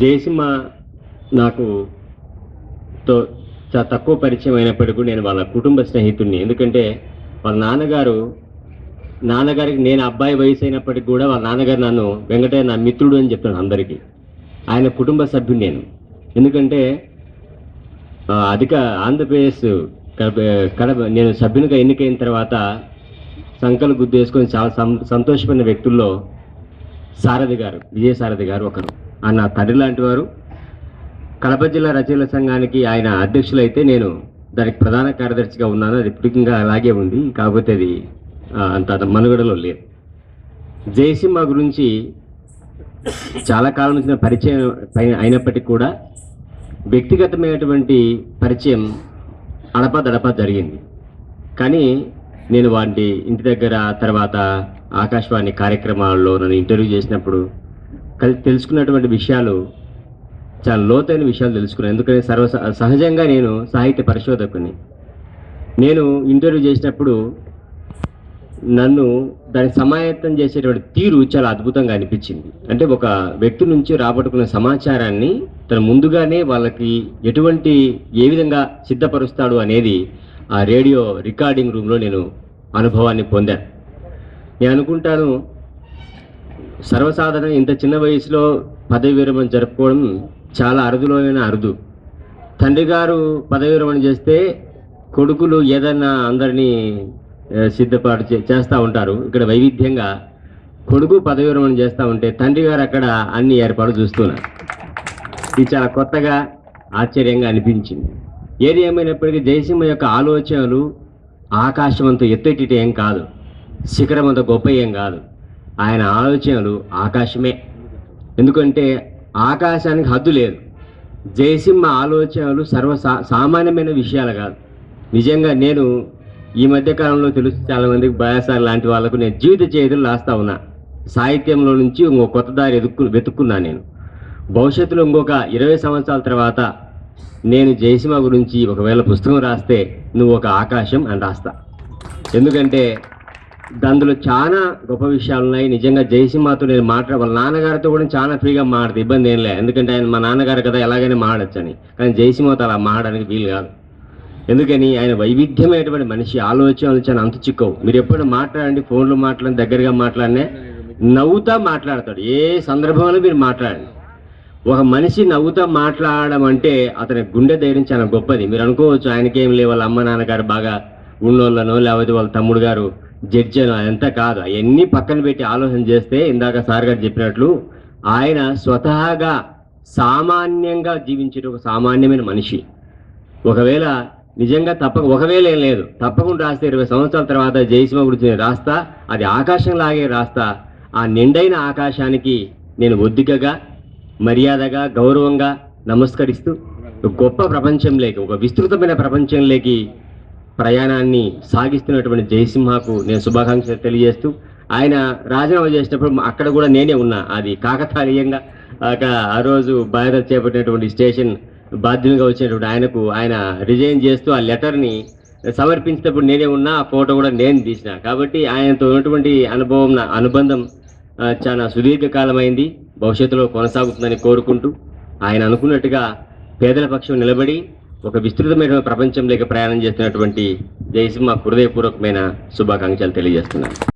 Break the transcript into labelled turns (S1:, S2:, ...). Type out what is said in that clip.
S1: జయసింహ నాకు తో చాలా తక్కువ పరిచయం అయినప్పటికీ కూడా నేను వాళ్ళ కుటుంబ స్నేహితుడిని. ఎందుకంటే వాళ్ళ నాన్నగారు నాన్నగారికి నేను అబ్బాయి వయసు అయినప్పటికీ కూడా వాళ్ళ నాన్నగారు నన్ను వెంకటయ్య నా మిత్రుడు అని చెప్తాను అందరికీ. ఆయన కుటుంబ సభ్యుడు నేను. ఎందుకంటే అధిక ఆంధ్రప్రదేశ్ కడప కడప నేను సభ్యునిగా ఎన్నికైన తర్వాత సంకలు గుద్దేసుకొని చాలా సంతోషపడిన వ్యక్తుల్లో సారథి గారు విజయసారథి గారు ఒకరు. ఆ నా తండ్రి లాంటి వారు. కడప జిల్లా రచయితల సంఘానికి ఆయన అధ్యక్షులైతే నేను దానికి ప్రధాన కార్యదర్శిగా ఉన్నాను. అది ఇప్పటికి ఇంకా అలాగే ఉంది. కాకపోతే అది అంత మనుగడలో లేదు. జయసింహ గురించి చాలా కాలం నుంచి పరిచయం పై- అయినప్పటికీ కూడా వ్యక్తిగతమైనటువంటి పరిచయం అడపదడప జరిగింది. కానీ నేను వాటి ఇంటి దగ్గర తర్వాత ఆకాశవాణి కార్యక్రమాల్లో నన్ను ఇంటర్వ్యూ చేసినప్పుడు తెలుసుకున్నటువంటి విషయాలు చాలా లోతైన విషయాలు తెలుసుకున్నాను. ఎందుకంటే సర్వ సహజంగా నేను సాహిత్య పరిశోధకుని. నేను ఇంటర్వ్యూ చేసినప్పుడు నన్ను దానికి సమాయత్తం చేసేటువంటి తీరు చాలా అద్భుతంగా అనిపించింది. అంటే ఒక వ్యక్తి నుంచి రాబట్టుకున్న సమాచారాన్ని తను ముందుగానే వాళ్ళకి ఎటువంటి ఏ విధంగా సిద్ధపరుస్తాడు అనేది ఆ రేడియో రికార్డింగ్ రూమ్లో నేను అనుభవాన్ని పొందాను. నేను అనుకుంటాను సర్వసాధారణ ఇంత చిన్న వయసులో పదవి విరమణ జరుపుకోవడం చాలా అరుదులోనైన అరుదు. తండ్రి గారు పదవి విరమణ చేస్తే కొడుకులు ఏదన్నా అందరినీ సిద్ధపాటు చే- చేస్తూ ఉంటారు. ఇక్కడ వైవిధ్యంగా కొడుకు పదవి విరమణ చేస్తూ ఉంటే తండ్రి గారు అక్కడ అన్ని ఏర్పాటు చూస్తున్నారు. ఇది చాలా కొత్తగా ఆశ్చర్యంగా అనిపించింది. ఏది ఏమైనప్పటికీ జయసింహ యొక్క ఆలోచనలు ఆకాశం అంత ఎత్తేటి ఏం కాదు. శిఖరం అంత గొప్ప ఏం కాదు. ఆయన ఆలోచనలు ఆకాశమే. ఎందుకంటే ఆకాశానికి హద్దు లేదు. జయసింహ ఆలోచనలు సర్వ సామాన్యమైన విషయాలు కాదు. నిజంగా నేను ఈ మధ్యకాలంలో తెలుసు చాలా మందికి బయాసార్ లాంటి వాళ్ళకు నేను జీవిత చేతులు రాస్తా ఉన్నా. సాహిత్యంలో నుంచి ఇంకో కొత్త దారి ఎదుక్కు వెతుక్కున్నా నేను. భవిష్యత్తులో ఇంకొక ఇరవై సంవత్సరాల తర్వాత నేను జయసింహ గురించి ఒకవేళ పుస్తకం రాస్తే నువ్వు ఒక ఆకాశం అని రాస్తా. ఎందుకంటే అందులో చాలా గొప్ప విషయాలు ఉన్నాయి నిజంగా జయసింహతో నేను మాట్లాడ వాళ్ళ నాన్నగారితో కూడా చాలా ఫ్రీగా మాడదు ఇబ్బంది ఏం లేదు. ఎందుకంటే ఆయన మా నాన్నగారు కదా ఎలాగైనా మాడొచ్చని. కానీ జయసింహతో అలా మాడడానికి వీలు కాదు. ఎందుకని? ఆయన వైవిధ్యమైనటువంటి మనిషి. ఆలోచనలు చాలా అంత చిక్కవు. మీరు ఎప్పుడైనా మాట్లాడండి ఫోన్లో మాట్లాడి దగ్గరగా మాట్లాడినే నవ్వుతా మాట్లాడతాడు. ఏ సందర్భంలో మీరు మాట్లాడండి. ఒక మనిషి నవ్వుతా మాట్లాడడం అంటే అతని గుండె ధైర్యం చాలా గొప్పది. మీరు అనుకోవచ్చు ఆయనకేం లేవు వాళ్ళ అమ్మ నాన్నగారు బాగా ఉన్నోళ్ళనో లేకపోతే వాళ్ళ తమ్ముడు గారు జడ్జి అనో అదంతా కాదు. అవన్నీ పక్కన పెట్టి ఆలోచన చేస్తే ఇందాక సార్ గారు చెప్పినట్లు ఆయన స్వతహాగా సామాన్యంగా జీవించే ఒక సామాన్యమైన మనిషి. ఒకవేళ నిజంగా తప్పక ఒకవేళ ఏం లేదు. తప్పకుండా రాస్తే ఇరవై సంవత్సరాల తర్వాత జయసింహ గురించి నేను రాస్తా అది ఆకాశంలాగే రాస్తా. ఆ నిండైన ఆకాశానికి నేను ఒద్దికగా మర్యాదగా గౌరవంగా నమస్కరిస్తూ గొప్ప ప్రపంచంలోకి ఒక విస్తృతమైన ప్రపంచంలోకి ప్రయాణాన్ని సాగిస్తున్నటువంటి జయసింహకు నేను శుభాకాంక్షలు తెలియజేస్తూ ఆయన రాజీనామా చేసినప్పుడు అక్కడ కూడా నేనే ఉన్నా. అది కాకతాళీయంగా అక్కడ ఆ రోజు బాధ్యత చేపట్టినటువంటి స్టేషన్ బాధ్యులుగా వచ్చినటువంటి ఆయనకు ఆయన రిజైన్ చేస్తూ ఆ లెటర్ని సమర్పించినప్పుడు నేనే ఉన్నా ఆ ఫోటో కూడా నేను తీసిన. కాబట్టి ఆయనతో ఉన్నటువంటి అనుభవం నా అనుబంధం చాలా సుదీర్ఘకాలమైంది. భవిష్యత్తులో కొనసాగుతుందని కోరుకుంటూ ఆయన అనుకున్నట్టుగా పేదల పక్షం నిలబడి ఒక విస్తృతమైన ప్రపంచంలోకి ప్రయాణం చేస్తున్నటువంటి జయసింహ హృదయపూర్వకమైన శుభాకాంక్షలు తెలియజేస్తున్నాను.